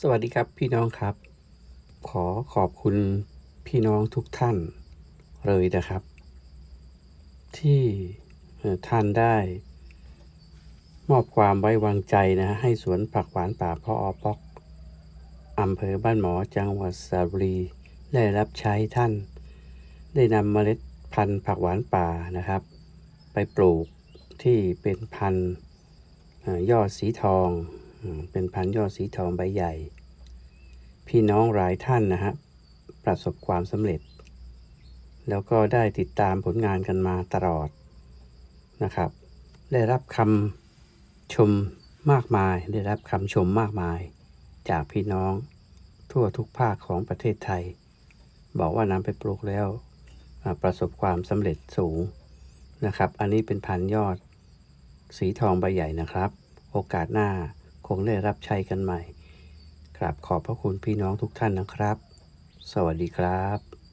สวัสดีครับพี่น้องครับ ขอขอบคุณพี่น้องทุกท่านเลยนะครับ ที่ท่านได้มอบความไว้วางใจนะฮะให้สวนผักหวานป่าพ่ออปอกอำเภอบ้านหมอจังหวัดสระบุรีได้รับใช้ท่าน ได้นำเมล็ดพันธุ์ผักหวานป่านะครับ ไปปลูกที่เป็นพันธุ์ยอดสีทอง เป็นพันยอดสีทองใบใหญ่ พี่น้องหลายท่านนะฮะประสบความสำเร็จ แล้วก็ได้ติดตามผลงานกันมาตลอดนะครับ ได้รับคำชมมากมาย ได้รับคำชมมากมาย จากพี่น้องทั่วทุกภาคของประเทศไทย บอกว่านำไปปลูกแล้วประสบความสำเร็จสูงนะครับ อันนี้เป็นพันยอด สีทองใบใหญ่นะครับ โอกาสหน้า คงได้รับใช้กันใหม่กราบขอบพระคุณพี่น้องทุกท่านนะครับ สวัสดีครับ